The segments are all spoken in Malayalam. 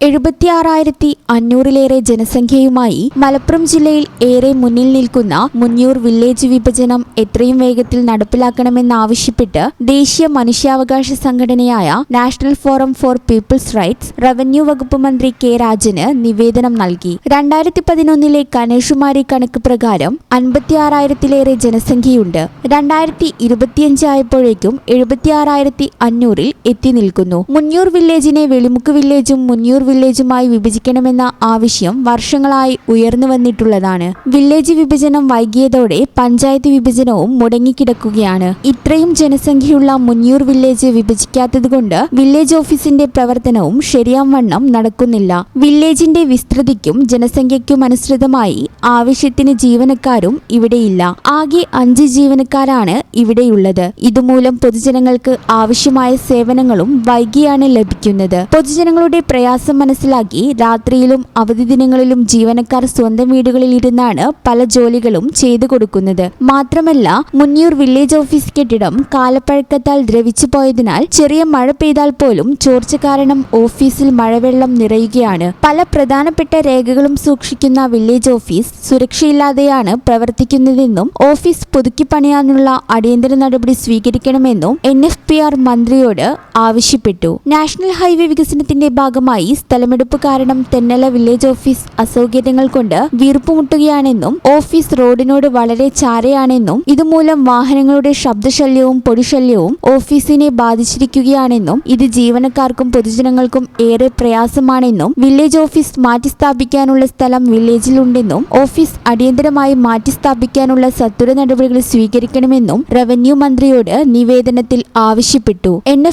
എഴുപത്തിയാറായിരത്തി അഞ്ഞൂറിലേറെ ജനസംഖ്യയുമായി മലപ്പുറം ജില്ലയിൽ ഏറെ മുന്നിൽ നിൽക്കുന്ന മുന്നൂർ വില്ലേജ് വിഭജനം എത്രയും വേഗത്തിൽ നടപ്പിലാക്കണമെന്നാവശ്യപ്പെട്ട് ദേശീയ മനുഷ്യാവകാശ സംഘടനയായ national forum for people's rights revenue വകുപ്പ് മന്ത്രി കെ രാജന് നിവേദനം നൽകി. രണ്ടായിരത്തി പതിനൊന്നിലെ കനേഷുമാരി കണക്ക് പ്രകാരം അൻപത്തിയാറായിരത്തിലേറെ ജനസംഖ്യയുണ്ട്. രണ്ടായിരത്തി ഇരുപത്തിയഞ്ച് ആയപ്പോഴേക്കും എഴുപത്തിയാറായിരത്തി അഞ്ഞൂറിൽ എത്തി നിൽക്കുന്നു. മുന്നൂർ വില്ലേജിനെ വെളിമുക്ക് വില്ലേജും മുന്നിയൂർ വില്ലേജുമായി വിഭജിക്കണമെന്ന ആവശ്യം വർഷങ്ങളായി ഉയർന്നു വന്നിട്ടുള്ളതാണ്. വില്ലേജ് വിഭജനം വൈകിയതോടെ പഞ്ചായത്ത് വിഭജനവും മുടങ്ങിക്കിടക്കുകയാണ്. ഇത്രയും ജനസംഖ്യയുള്ള മുന്നൂർ വില്ലേജ് വിഭജിക്കാത്തതുകൊണ്ട് വില്ലേജ് ഓഫീസിന്റെ പ്രവർത്തനവും ശരിയാവണ്ണം നടക്കുന്നില്ല. വില്ലേജിന്റെ വിസ്തൃതിക്കും ജനസംഖ്യയ്ക്കും അനുസൃതമായി ആവശ്യത്തിന് ജീവനക്കാരും ഇവിടെയില്ല. ആകെ അഞ്ച് ജീവനക്കാരാണ് ഇവിടെയുള്ളത്. ഇതുമൂലം പൊതുജനങ്ങൾക്ക് ആവശ്യമായ സേവനങ്ങളും വൈകിയാണ് ലഭിക്കുന്നത്. പൊതുജനങ്ങളുടെ പ്രയാസം മനസ്സിലാക്കി രാത്രിയിലും അവധി ദിനങ്ങളിലും ജീവനക്കാർ സ്വന്തം വീടുകളിൽ ഇരുന്നാണ് പല ജോലികളും ചെയ്തു കൊടുക്കുന്നത്. മാത്രമല്ല മുന്നിയൂർ വില്ലേജ് ഓഫീസ് കെട്ടിടം കാലപ്പഴക്കത്താൽ ദ്രവിച്ചു പോയതിനാൽ ചെറിയ മഴ പെയ്താൽ പോലും ചോർച്ച കാരണം ഓഫീസിൽ മഴവെള്ളം നിറയുകയാണ്. പല പ്രധാനപ്പെട്ട രേഖകളും സൂക്ഷിക്കുന്ന വില്ലേജ് ഓഫീസ് സുരക്ഷയില്ലാതെയാണ് പ്രവർത്തിക്കുന്നതെന്നും ഓഫീസ് പുതുക്കി പണിയാനുള്ള അടിയന്തര നടപടി സ്വീകരിക്കണമെന്നും എൻ മന്ത്രിയോട് ആവശ്യപ്പെട്ടു. നാഷണൽ ഹൈവേ വികസനത്തിന്റെ ഭാഗമായി സ്ഥലമെടുപ്പ് കാരണം തെന്നല വില്ലേജ് ഓഫീസ് അസൗകര്യങ്ങൾ കൊണ്ട് വീർപ്പുമുട്ടുകയാണെന്നും ഓഫീസ് റോഡിനോട് വളരെ ചാരയാണെന്നും ഇതുമൂലം വാഹനങ്ങളുടെ ശബ്ദശല്യവും പൊടിശല്യവും ഓഫീസിനെ ബാധിച്ചിരിക്കുകയാണെന്നും ഇത് ജീവനക്കാർക്കും പൊതുജനങ്ങൾക്കും ഏറെ പ്രയാസമാണെന്നും വില്ലേജ് ഓഫീസ് മാറ്റിസ്ഥാപിക്കാനുള്ള സ്ഥലം വില്ലേജിലുണ്ടെന്നും ഓഫീസ് അടിയന്തരമായി മാറ്റിസ്ഥാപിക്കാനുള്ള സത്വര നടപടികൾ സ്വീകരിക്കണമെന്നും റവന്യൂ മന്ത്രിയോട് നിവേദനത്തിൽ ആവശ്യപ്പെട്ടു. എൻ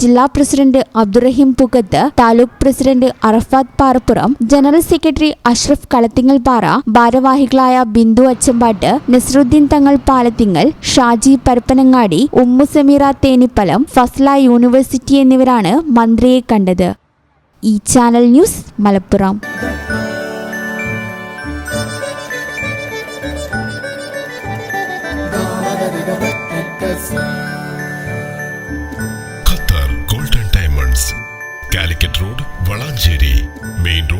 ജില്ലാ president Abdurahim Pukkath taluk president Arafath Parappuram general secretary Ashraf Kalathingal പാറ ഭാരവാഹികളായ ബിന്ദു അച്ചമ്പാട്ട് നസറുദ്ദീൻ തങ്ങൾ പാലത്തിങ്ങൽ ഷാജി പരപ്പനങ്ങാടി ഉമ്മു സമീറ തേനിപ്പലം ഫസ്ല യൂണിവേഴ്സിറ്റി എന്നിവരാണ് മന്ത്രിയെ കണ്ടത്. ഈ channel news Malappuram. Qatar golden diamonds Calicut road Valanchery main road.